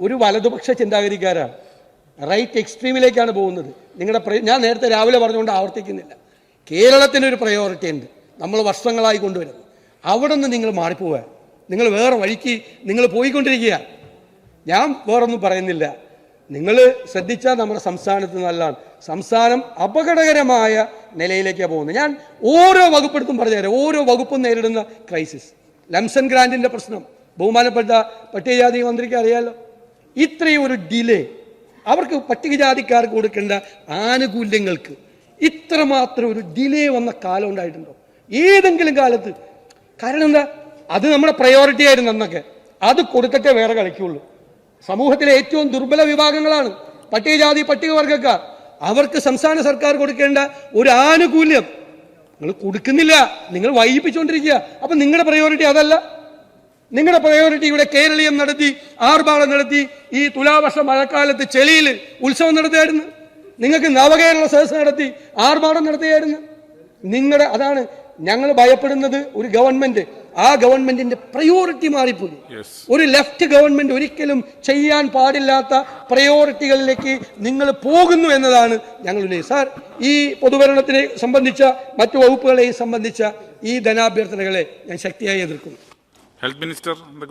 ഒരു വലതുപക്ഷ ചിന്താഗതിക്കാരാണ്. റൈറ്റ് എക്സ്ട്രീമിലേക്കാണ് പോകുന്നത്. നിങ്ങളുടെ ഞാൻ നേരത്തെ രാവിലെ പറഞ്ഞുകൊണ്ട് ആവർത്തിക്കുന്നില്ല. കേരളത്തിനൊരു പ്രയോറിറ്റി ഉണ്ട്. നമ്മൾ വർഷങ്ങളായി കൊണ്ടുവരുന്നത്. അവിടെ നിന്ന് നിങ്ങൾ മാറിപ്പോവുക. നിങ്ങൾ വേറെ വഴിക്ക് നിങ്ങൾ പോയിക്കൊണ്ടിരിക്കുക. ഞാൻ വേറൊന്നും പറയുന്നില്ല. നിങ്ങൾ ശ്രദ്ധിച്ചാൽ നമ്മുടെ സംസ്ഥാനത്ത് നല്ലതാണ്. സംസ്ഥാനം അപകടകരമായ നിലയിലേക്കാണ് പോകുന്നത്. ഞാൻ ഓരോ വകുപ്പെടുത്തും പറഞ്ഞുതരാം ഓരോ വകുപ്പും നേരിടുന്ന ക്രൈസിസ് ലംസൺ ഗ്രാൻഡിന്റെ പ്രശ്നം. ബഹുമാനപ്പെട്ട പട്ടികജാതി മന്ത്രിക്ക് അറിയാലോ? ഇത്രയും ഒരു ഡിലേ അവർക്ക് പട്ടികജാതിക്കാർക്ക് കൊടുക്കേണ്ട ആനുകൂല്യങ്ങൾക്ക് ഇത്രമാത്രം ഒരു ഡിലേ വന്ന കാലം ഉണ്ടായിട്ടുണ്ടോ? ഏതെങ്കിലും കാലത്ത്. കാരണം എന്താ? അത് നമ്മുടെ പ്രയോറിറ്റി ആയിരുന്നു അന്നൊക്കെ. അത് കൊടുത്തിട്ടേ വേറെ കളിക്കുള്ളൂ. സമൂഹത്തിലെ ഏറ്റവും ദുർബല വിഭാഗങ്ങളാണ് പട്ടികജാതി പട്ടികവർഗക്കാർ. അവർക്ക് സംസ്ഥാന സർക്കാർ കൊടുക്കേണ്ട ഒരു ആനുകൂല്യം. നിങ്ങൾ കൊടുക്കുന്നില്ല. നിങ്ങൾ വൈകിപ്പിച്ചുകൊണ്ടിരിക്കുക. അപ്പൊ നിങ്ങളുടെ പ്രയോറിറ്റി അതല്ല. നിങ്ങളുടെ പ്രയോറിറ്റി ഇവിടെ കേരളീയം നടത്തി ആർഭാടം നടത്തി ഈ തുലാവർഷ മഴക്കാലത്ത് ചെളിയിൽ ഉത്സവം നടത്തിയായിരുന്നു. നിങ്ങൾക്ക് നവകേരള സദസ് നടത്തി ആർഭാടം നടത്തിയായിരുന്നു. നിങ്ങളുടെ അതാണ് ഞങ്ങൾ ഭയപ്പെടുന്നത് ഒരു ഗവൺമെന്റ് ആ ഗവൺമെന്റിന്റെ പ്രയോറിറ്റി മാറിപ്പോയി. ഒരു ലെഫ്റ്റ് ഗവൺമെന്റ് ഒരിക്കലും ചെയ്യാൻ പാടില്ലാത്ത പ്രയോറിറ്റികളിലേക്ക് നിങ്ങൾ പോകുന്നു എന്നതാണ് ഞങ്ങളുടെ സാർ ഈ പൊതുഭരണത്തിനെ സംബന്ധിച്ച മറ്റു വകുപ്പുകളെയും സംബന്ധിച്ച ഈ ധനാഭ്യർത്ഥനകളെ ഞാൻ ശക്തിയായി എതിർക്കുന്നു. Health minister